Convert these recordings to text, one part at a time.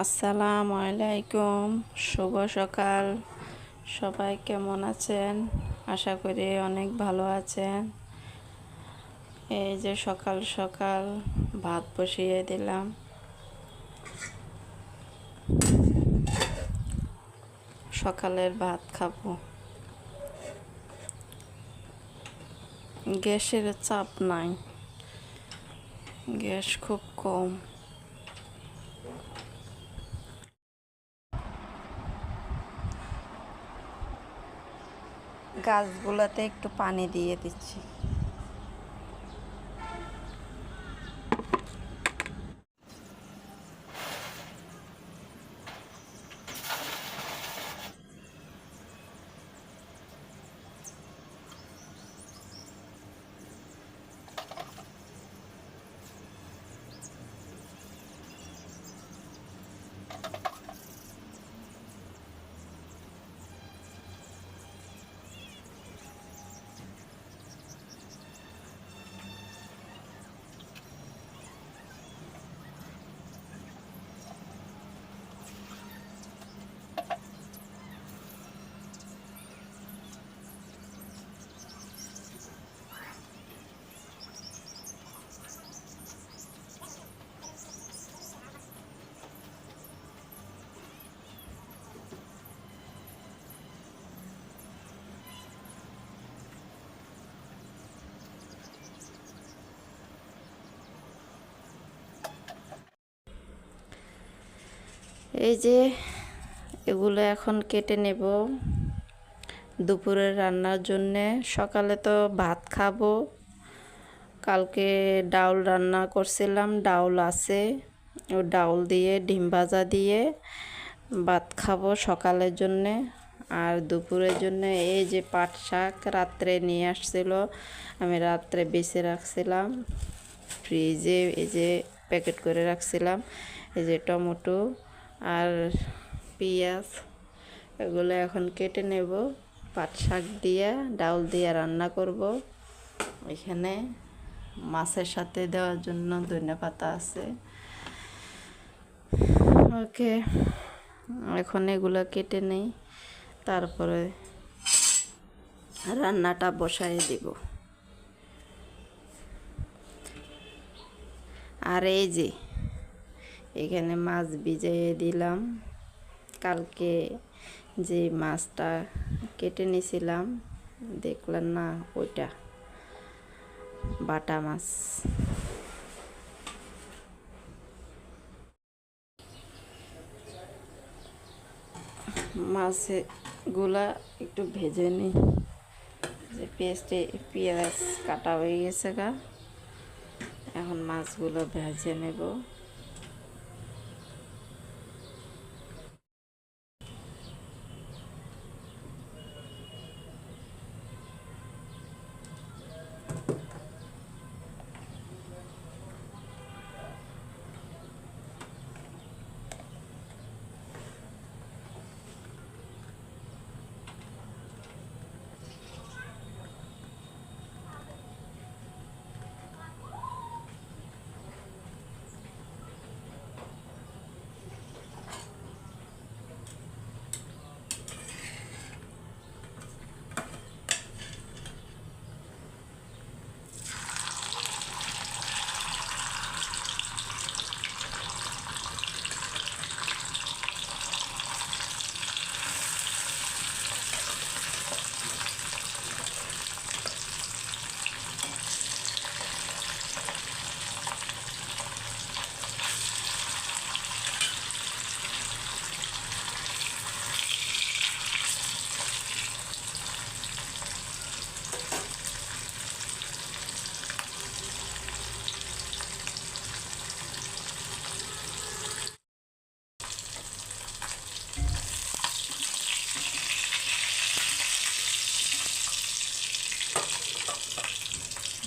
আসসালামু আলাইকুম, শুভ সকাল। সবাই কেমন আছেন? আশা করি অনেক ভালো আছেন। এই যে সকাল সকাল ভাত বসিয়ে দিলাম। সকালের ভাত খাব। গ্যাসের চাপ নাই। গ্যাস খুব কম। গাছগুলোতে একটু পানি দিয়ে দিচ্ছি। এই যে এগুলো এখন কেটে নেব। দুপুরে রান্নার জন্যে সকালে তো ভাত খাব। কালকে ডাউল রান্না করছিলাম, ডাউল আছে। ও ডাউল দিয়ে, ডিম ভাজা দিয়ে ভাত খাব সকালের জন্যে। আর দুপুরের জন্য এই যে পাট শাক রাত্রে নিয়ে আসছিল, আমি রাত্রে বেছে রাখছিলাম। ফ্রিজে এই যে প্যাকেট করে রাখছিলাম, এই যে টমেটো। আর পেঁয়াজ, এগুলো এখন কেটে নেব। পাট শাক দিয়ে ডাউল দিয়ে রান্না করব। এখানে মাছের সাথে দেওয়ার জন্য ধনে পাতা আছে। ওকে, এখন এগুলো কেটে নেই। তারপরে রান্নাটা বসাই দিব। আর এই যে এখানে মাছ ভিজিয়ে দিলাম। কালকে যে মাছটা কেটে নিয়েছিলাম দেখলেন না ওইটা বাটা মাছ। মাছগুলা একটু ভেজে নিই যে পেস্টে পেঁয়াজ কাটা হয়ে গেছে গা। এখন মাছগুলো ভেজে নেব।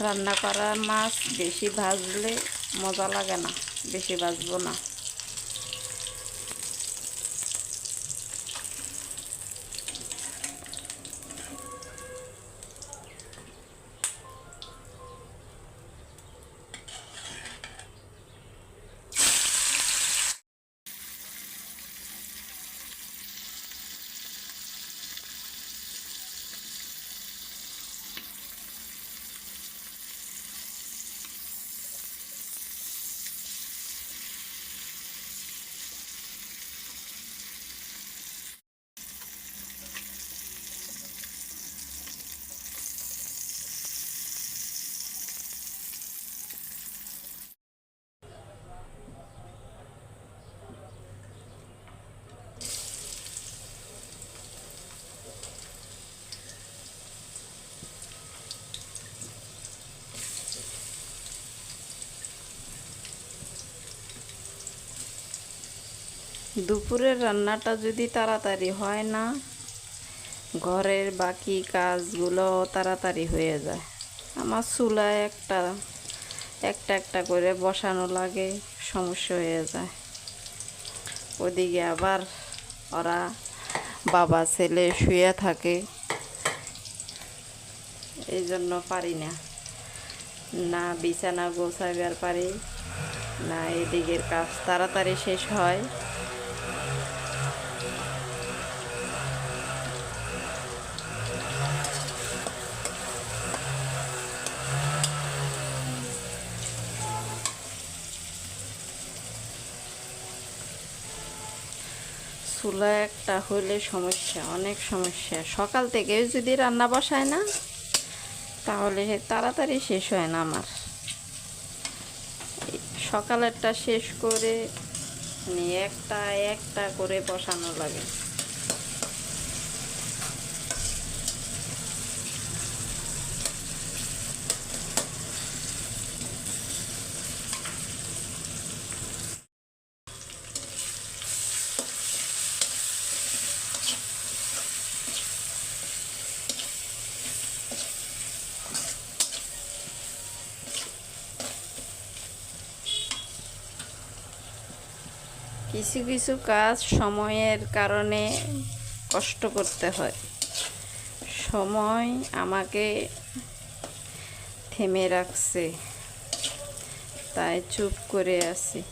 রান্না করা মাছ বেশি ভাজলে মজা লাগে না বেশি ভাজবো না। দুপুরের রান্নাটা যদি তাড়াতাড়ি হয় না, ঘরের বাকি কাজগুলো তাড়াতাড়ি হয়ে যায়। আমার চুলায় একটা একটা একটা করে বসানো লাগে, সমস্যা হয়ে যায়। ওদিকে আবার ওরা বাবা, ছেলে শুয়ে থাকে। এই জন্য পারি না। না বিছানা গোছাইবার পারি, না এদিকের কাজ তাড়াতাড়ি শেষ হয়। চুলা একটা হইলে সমস্যা, অনেক সমস্যা। সকাল থেকে যদি রান্না বসায় না, তাহলে তাড়াতাড়ি শেষ হয় না আমার। সকালেরটা শেষ করে নিয়ে একটা একটা করে বসানো লাগে। কিছু কিছু কাজ সময়ের কারণে কষ্ট করতে হয়। সময় আমাকে থেমে রাখছে। তাই চুপ করে আছি।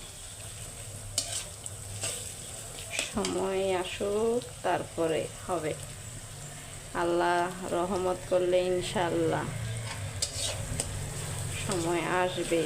সময় আসুক, তারপরে হবে। আল্লাহ রহমত করলে ইনশাল্লাহ সময় আসবে।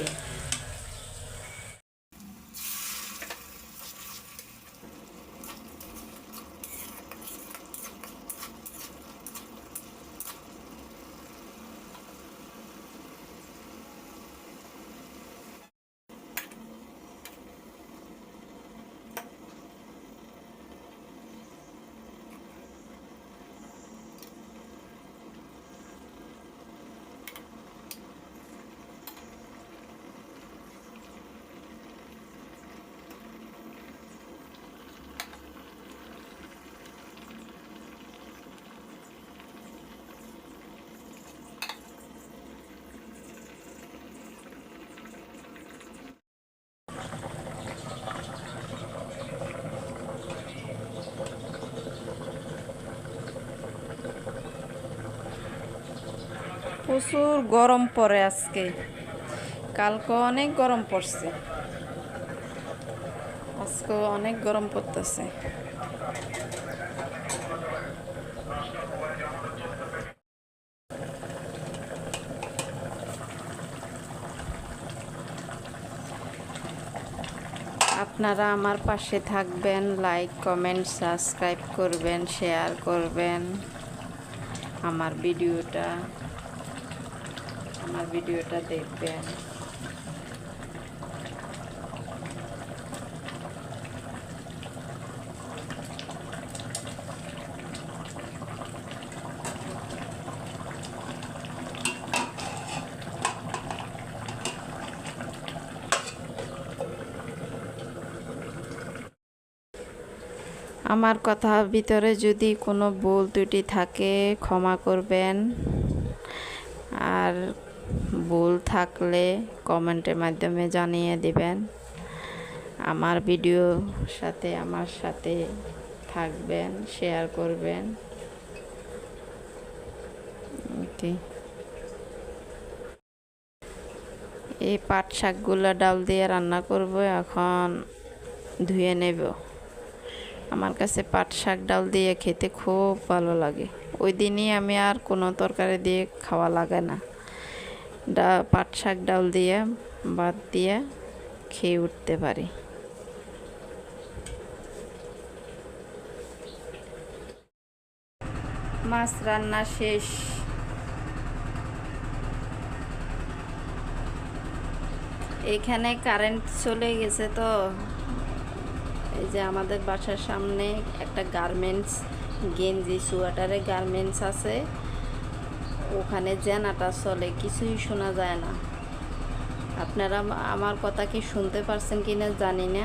প্রচুর গরম পড়ে আজকে। কালকে অনেক গরম পড়ছে। আজকে অনেক গরম পড়তেছে। আপনারা আমার পাশে থাকবেন লাইক কমেন্ট সাবস্ক্রাইব করবেন শেয়ার করবেন। আমার ভিডিওটা আমার ভিডিওটা দেখবেন। আমার কথার ভিতরে যদি কোনো ভুল ত্রুটি থাকে ক্ষমা করবেন। আর ভুল থাকলে কমেন্টের মাধ্যমে জানিয়ে দিবেন। আমার ভিডিও সাথে আমার সাথে থাকবেন, শেয়ার করবেন। এই পাট শাকগুলো ডাল দিয়ে রান্না করব, এখন ধুয়ে নেব। আমার কাছে পাট শাক ডাল দিয়ে খেতে খুব ভালো লাগে। ওই দিনই আমি আর কোনো তরকারি দিয়ে খাওয়া লাগে না। ডা, পাট শাক ডাল দিয়ে, ভাত দিয়ে খেয়ে উঠতে পারি। মাছ রান্না শেষ। এখানে কারেন্ট চলে গেছে তো। এই যে আমাদের বাসার সামনে একটা গার্মেন্টস, গেঞ্জি, সোয়াটারে গার্মেন্টস আছে। ওখানে জেনাটা চলে, কিছুই শোনা যায় না। আপনারা আমার কথা কি শুনতে পারছেন কি না জানি না।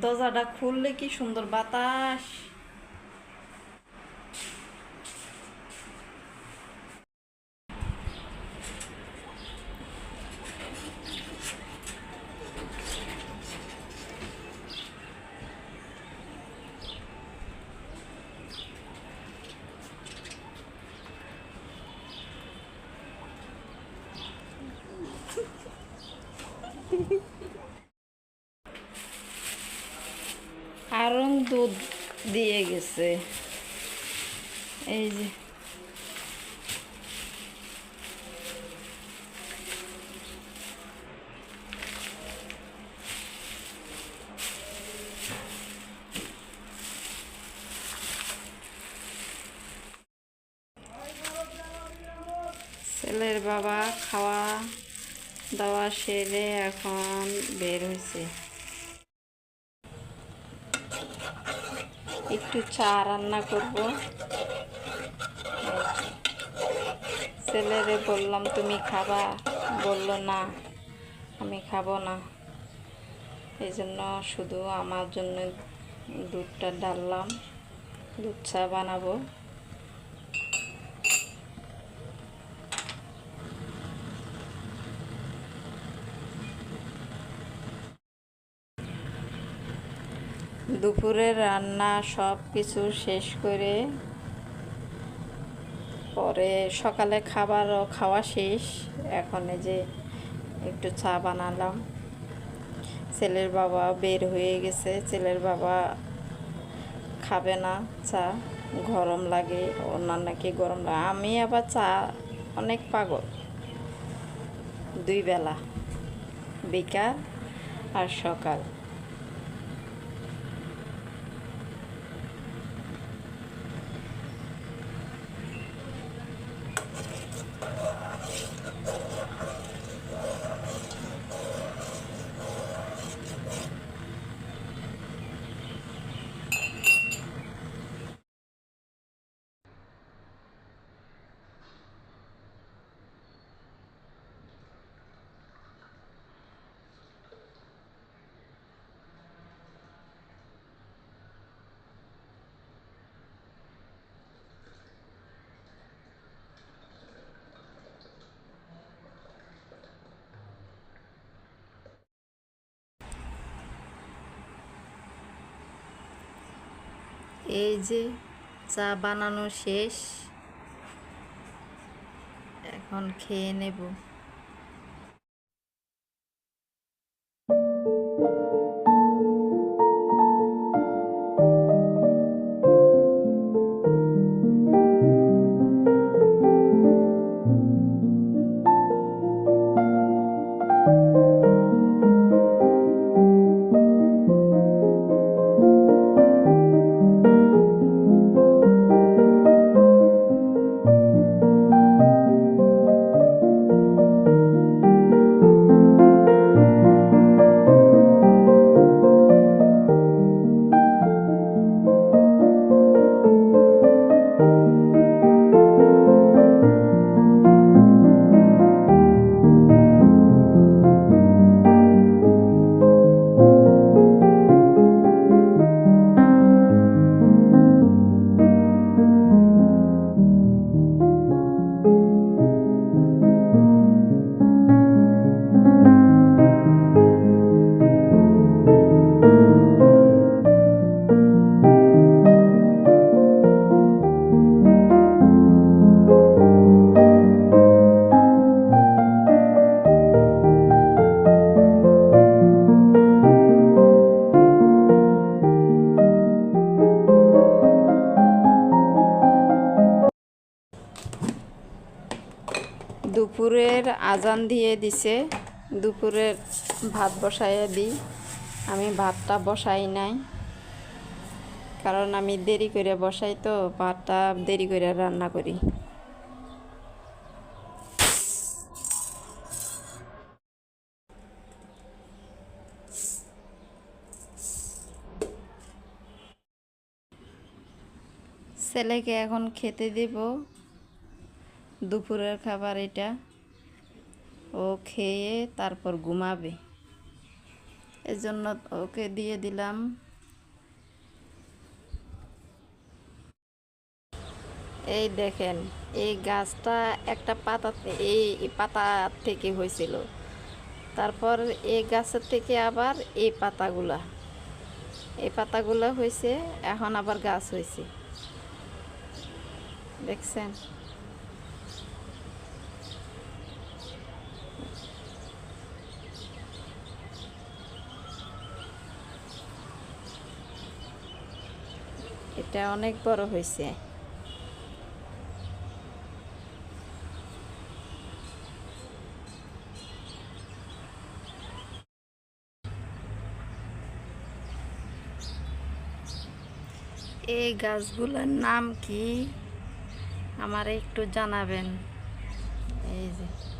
দরজাটা খুললে কি সুন্দর বাতাস? বাবা খাওয়া দাওয়া সেরে এখন বের হয়েছে। একটু চা রান্না করব। ছেলেরে বললাম, তুমি খাবা? বলল, না, আমি খাব না। এই জন্য শুধু আমার জন্য দুধটা ডাললাম। দুধ চা বানাবো। দুপুরে রান্না সব কিছু শেষ করে পরে সকালে খাবারও খাওয়া শেষ। এখন এই যে একটু চা বানালাম। ছেলের বাবা বের হয়ে গেছে। ছেলের বাবা খাবে না চা, গরম লাগে ওনার নাকি গরম লাগে? আমি আবার চা অনেক পাগল। দুই বেলা, বিকাল আর সকাল। এই যে চা বানানো শেষ। এখন খেয়ে নেব। আজান দিয়ে দিছে দুপুরের ভাত বসাইয়া দিই আমি ভাতটা বসাই নাই, কারণ আমি দেরি করে বসাই তো, ভাতটা দেরি করে রান্না করি। ছেলেকে এখন খেতে দেব, দুপুরের খাবার এটা। ও খেয়ে তারপর ঘুমাবে। এর জন্য ওকে দিয়ে দিলাম। এই দেখেন, এই গাছটা একটা পাতা এই পাতা থেকে হয়েছিল। তারপর এই গাছের থেকে আবার এই পাতাগুলা। এই পাতাগুলো হয়েছে এখন আবার গাছ হয়েছে দেখছেন? এটা অনেক বড় হয়েছে। এই গাছগুলোর নাম কি? আমার একটু জানাবেন। এই যে।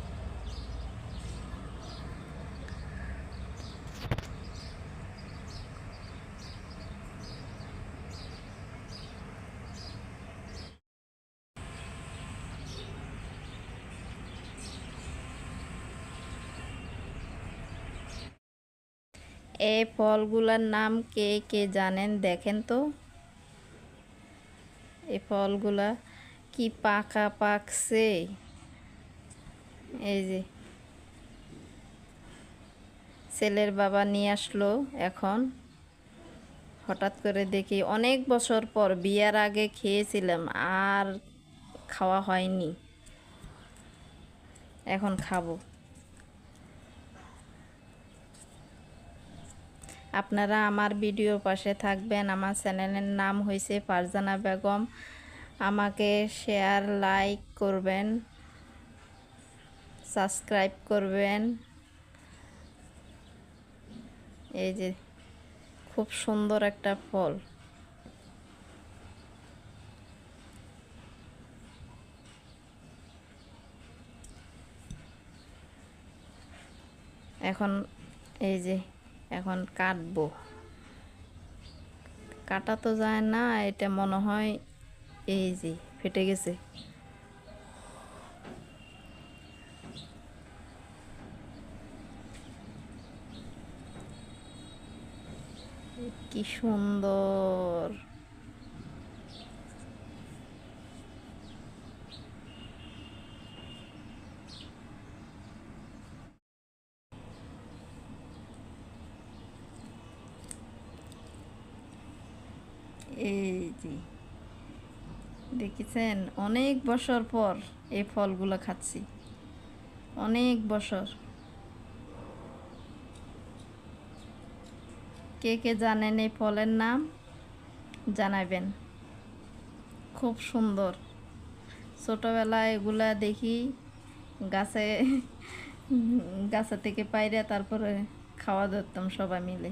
এই ফলগুলোর নাম কে কে জানেন দেখেন তো? এই ফলগুলা কি পাকা পাকছে? এই যে। ছেলের বাবা নিয়ে আসলো এখন। হঠাৎ করে দেখি অনেক বছর পর বিয়ার আগে খেয়েছিলাম, আর খাওয়া হয়নি। এখন খাব। আপনারা আমার ভিডিওর পাশে থাকবেন। আমার চ্যানেলের নাম হয়েছে ফারজানা বেগম। আমাকে শেয়ার, লাইক করবেন, সাবস্ক্রাইব করবেন। এই যে খুব সুন্দর একটা ফল। এখন এই যে এখন কাটবো। কাটা তো যায় না, এটা মনে হয় এই যে ফেটে গেছে। কি সুন্দর এই যে দেখেছেন অনেক বছর পর এই ফলগুলো খাচ্ছি। অনেক বছর। কে কে জানেন এই ফলের নাম? জানাবেন। খুব সুন্দর। ছোটোবেলায় এগুলা দেখি গাছে গাছে থেকে পাইরে তারপরে খাওয়া ধরতাম সবাই মিলে।